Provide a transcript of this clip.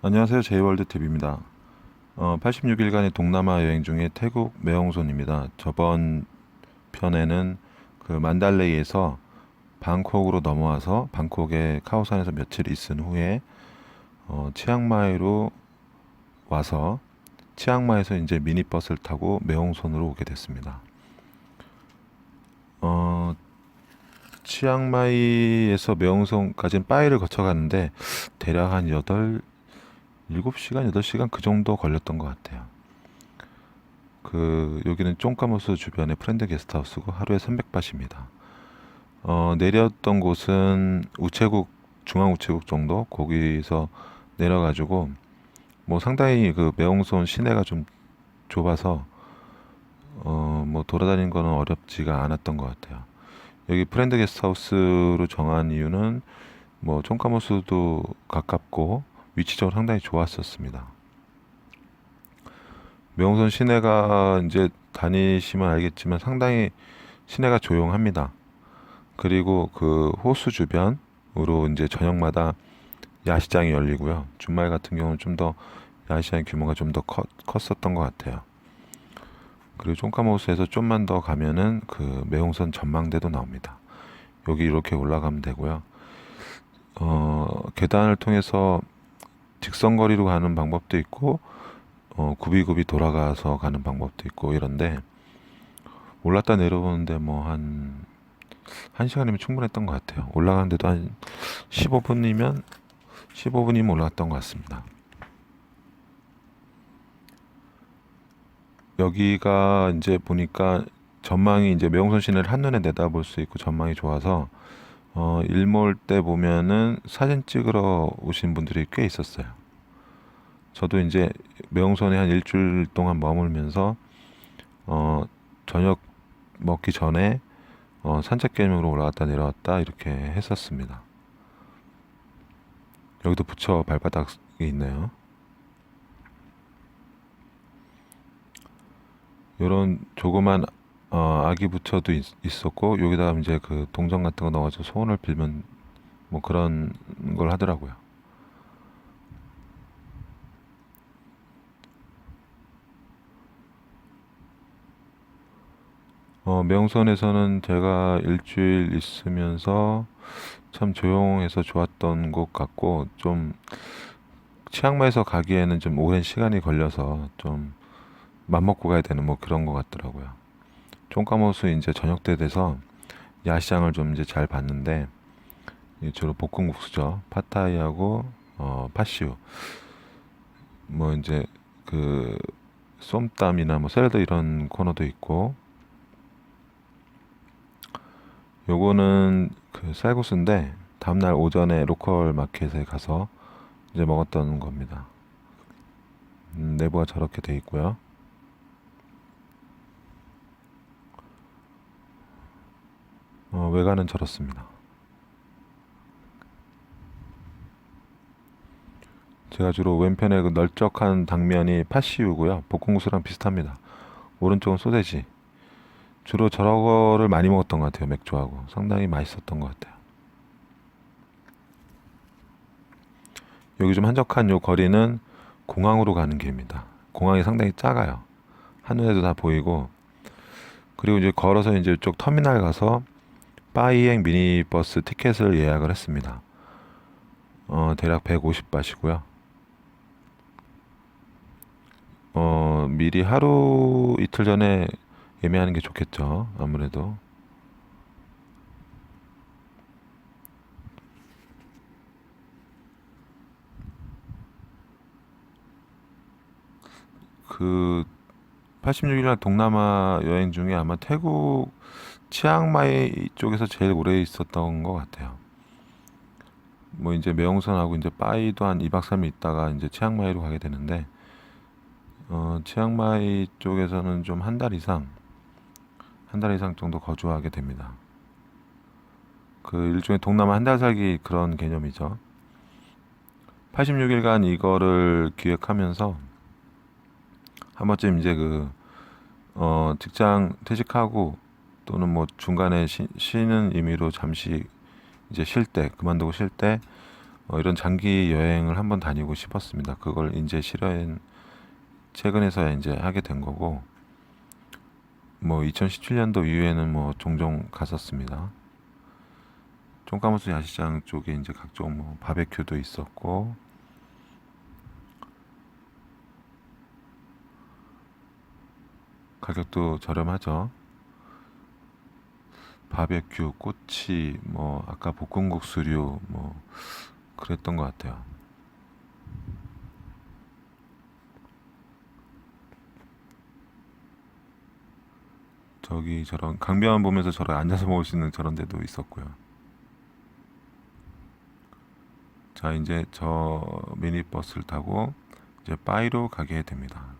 안녕하세요. 제이월드 TV입니다. 어, 86일간의 동남아 여행 중에 태국 매홍손입니다. 저번 편에는 그 만달레이에서 방콕으로 넘어와서 방콕의 카오산에서 며칠 있은 후에 어, 치앙마이로 와서 치앙마이에서 이제 미니버스를 타고 매홍손으로 오게 됐습니다. 어, 치앙마이에서 매홍손까지는 빠이를 거쳐가는데 대략 한 8, 7시간, 8시간 그 정도 걸렸던 것 같아요. 그 여기는 쫑까모스 주변의 프렌드 게스트하우스고 하루에 300바트입니다. 어, 내렸던 곳은 우체국 중앙 우체국 정도 거기서 내려가지고 뭐 상당히 그 매홍손 시내가 좀 좁아서 어, 뭐 돌아다니는 거는 어렵지가 않았던 것 같아요. 여기 프렌드 게스트하우스로 정한 이유는 뭐 쫑까모스도 가깝고 위치적으로 상당히 좋았었습니다. 명선 시내가 이제 다니시면 알겠지만 상당히 시내가 조용합니다. 그리고 그 호수 주변으로 이제 저녁마다 야시장이 열리고요. 주말 같은 경우는 좀 더 야시장 규모가 좀 더 컸었던 것 같아요. 그리고 쫑까모스에서 좀만 더 가면은 그 매홍선 전망대도 나옵니다. 여기 이렇게 올라가면 되고요. 어, 계단을 통해서 직선 거리로 가는 방법도 있고 어, 굽이굽이 돌아가서 가는 방법도 있고 이런데 올랐다 내려오는데 뭐한 1시간이면 충분했던 것 같아요. 올라가는데도 한 15분이면 15분이면 올라갔던 것 같습니다. 여기가 이제 보니까 전망이 이제 매홍선 시내를 한눈에 내다볼 수 있고 전망이 좋아서 어, 일몰 때 보면은 사진 찍으러 오신 분들이 꽤 있었어요. 저도 이제 매홍선에 한 일주일 동안 머물면서 어, 저녁 먹기 전에 어, 산책 개념으로 올라갔다 내려왔다 이렇게 했었습니다. 여기도 부처 발바닥이 있네요. 요런 조그만 어, 아기 부처도 있, 있었고 여기다 이제 그 동전 같은 거 넣어가지고 소원을 빌면 뭐 그런 걸 하더라고요. 어, 명선에서는 제가 일주일 있으면서 참 조용해서 좋았던 곳 같고 좀 치앙마이에서 가기에는 좀 오랜 시간이 걸려서 좀 맘먹고 가야 되는 뭐 그런 것 같더라고요. 쫑까모스 이제 저녁 때 돼서 야시장을 좀 이제 잘 봤는데 이 주로 볶음국수죠. 팟타이하고 어, 팥시우. 뭐 이제 그 쏨땀이나 뭐 샐러드 이런 코너도 있고 요거는 그 쌀국수인데 다음날 오전에 로컬 마켓에 가서 이제 먹었던 겁니다. 음, 내부가 저렇게 돼 있고요. 어, 외관은 저렇습니다. 제가 주로 왼편에 그 널쩍한 당면이 팥시우고요. 볶음국수랑 비슷합니다. 오른쪽은 소세지. 주로 저거를 많이 먹었던 것 같아요. 맥주하고. 상당히 맛있었던 것 같아요. 여기 좀 한적한 요 거리는 공항으로 가는 길입니다. 공항이 상당히 작아요. 한눈에도 다 보이고. 그리고 이제 걸어서 이제 이쪽 터미널 가서 빠이행 미니버스 티켓을 예약을 했습니다. 어, 대략 150바시고요. 어, 미리 하루 이틀 전에 예매하는 게 좋겠죠. 아무래도. 그 86일 날 동남아 여행 중에 아마 태국 치앙마이 쪽에서 제일 오래 있었던 것 같아요. 뭐 이제 매홍선하고 이제 빠이도 한 2박 3일 있다가 이제 치앙마이로 가게 되는데 어, 치앙마이 쪽에서는 좀 한 달 이상 한 달 이상 정도 거주하게 됩니다. 그 일종의 동남아 한 달 살기 그런 개념이죠. 86일간 이거를 기획하면서 한 번쯤 이제 그 어, 직장 퇴직하고 또는 뭐 중간에 쉬, 쉬는 의미로 잠시 이제 쉴 때, 그만두고 쉴 때, 어, 이런 장기 여행을 한번 다니고 싶었습니다. 그걸 이제 실현 최근에서야 이제 하게 된 거고 뭐 2017년도 이후에는 뭐 종종 갔었습니다. 쫑까무스 야시장 쪽에 이제 각종 뭐 바베큐도 있었고 가격도 저렴하죠. 바베큐, 꼬치, 뭐 아까 볶음국수류 뭐 그랬던 것 같아요. 저기 저런 강변 보면서 저런 앉아서 먹을 수 있는 저런 데도 있었고요. 자, 이제 저 미니버스를 타고 이제 빠이로 가게 됩니다.